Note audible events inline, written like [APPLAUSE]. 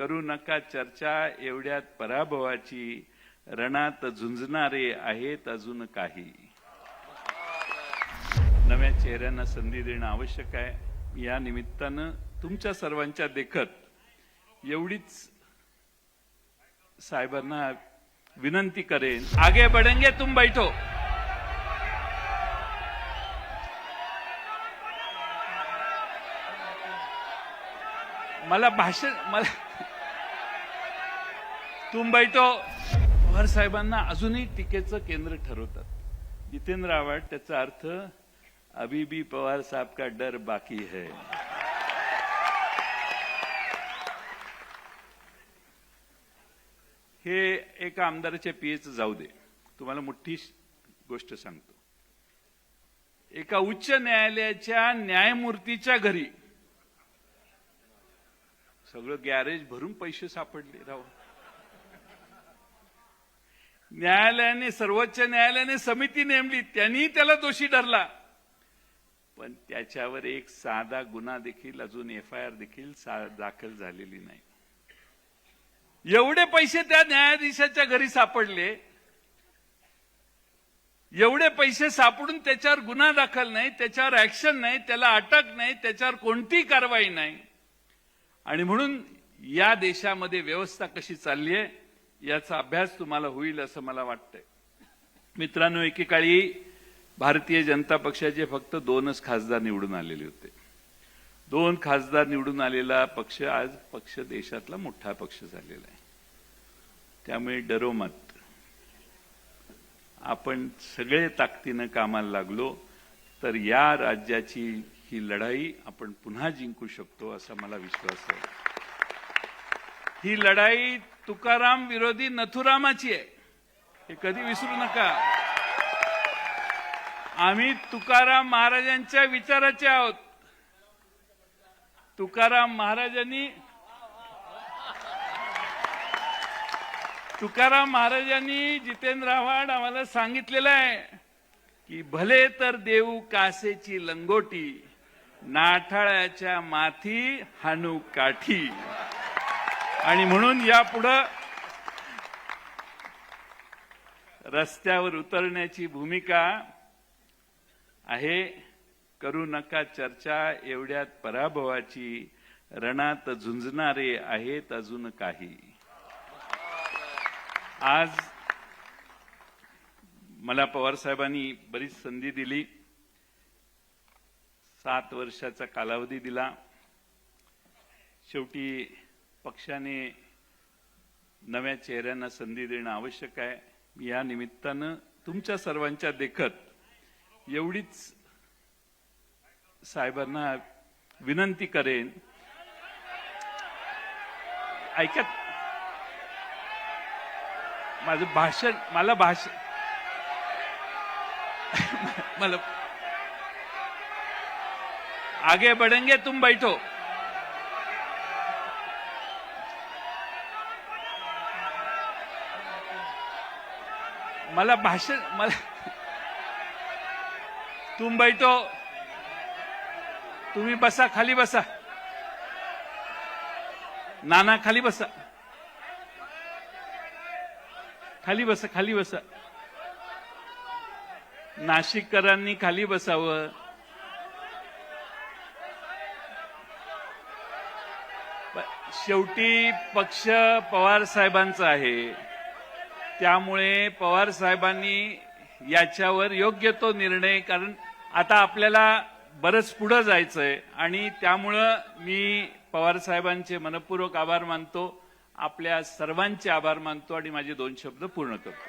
करू नका चर्चा एवढ्यात पराभवाची. रणात झुंजणारे आहेत अजून काही. नव्या चेहऱ्यांना संधी देणं आवश्यक आहे. या निमित्तानं तुमच्या सर्वांच्या देखत एवढीच साहेबांना विनंती करेन. आगे बढ़ेंगे तुम बैठो. मला भाषण मला तुम पवार साहेबांना अजूनही टीकेचं केंद्र ठरवतात. जितेंद्र आव्हाड त्याचा अर्थ अभी भी पवार साहब का डर बाकी है. हे एका आमदाराच्या पीएच जाऊ दे. तुम्हाला मोठी गोष्ट सांगतो. एका उच्च न्यायालयाच्या न्यायमूर्तीच्या घरी सगळं गॅरेज भरून पैसे सापडले राव. न्यायालयाने सर्वोच्च न्यायालयाने समिती नेमली. त्यांनी त्याला दोषी ठरला पण त्याच्यावर एक साधा गुन्हा देखील अजून एफ आय आर देखील दाखल झालेली नाही. एवढे पैसे त्या न्यायाधीशाच्या घरी सापडले. एवढे पैसे सापडून त्याच्यावर गुन्हा दाखल नाही त्याच्यावर ऍक्शन नाही त्याला अटक नाही त्याच्यावर कोणतीही कारवाई नाही. आणि म्हणून या देशामध्ये व्यवस्था कशी चालली आहे याचा अभ्यास तुम्हाला होईल असं मला वाटतंय. मित्रांनो एकेकाळी भारतीय जनता पक्षाचे फक्त दोनच खासदार निवडून आलेले होते. दोन खासदार निवडून आलेला पक्ष आज पक्ष देशातला मोठा पक्ष झालेला आहे. त्यामुळे डरो मत. आपण सगळे ताकदीनं कामाला लागलो तर या राज्याची ही लढाई आपण पुन्हा जिंकू शकतो असा मला विश्वास आहे. ही लढाई तुकाराम विरोधी नथुरामाची आहे. हे कधी विसरू नका. आम्ही तुकाराम महाराजांच्या विचाराचे आहोत. तुकाराम महाराजांनी तुकाराम महाराजांनी जितेंद्र आव्हाड आम्हाला सांगितलेलं आहे की भले तर देऊ कासेची लंगोटी नाठाळ्याच्या माथी हानू काठी. आणि म्हणून यापुढं रस्त्यावर उतरण्याची भूमिका आहे. करू नका चर्चा एवढ्यात पराभवाची रणात झुंजणारे आहेत अजून काही. आज मला पवार साहेबांनी बरीच संधी दिली. सात वर्षाचा कालावधी दिला. शेवटी पक्षाने नव्या चेहऱ्यांना संधी देणं आवश्यक आहे. या निमित्तानं तुमच्या सर्वांच्या देखत एवढीच साहेबांना विनंती करेन. ऐकत माझं भाषण मला भाषण [LAUGHS] मला आगे बढ़ेंगे तुम बैठो. मला भाषण मला तुम बैठो तुम्ही बसा खाली बसा. नाना खाली बसा. खाली बसा खाली बसा. नाशिककरांनी खाली बसावं. शेवटी पक्ष पवार साहेबांचा आहे. त्यामुळे पवार साहेबांनी याच्यावर योग्य तो निर्णय कारण आता आपल्याला बरंच पुढं जायचंय. आणि त्यामुळं मी पवार साहेबांचे मनपूर्वक आभार मानतो आपल्या सर्वांचे आभार मानतो आणि माझे दोन शब्द पूर्ण करतो.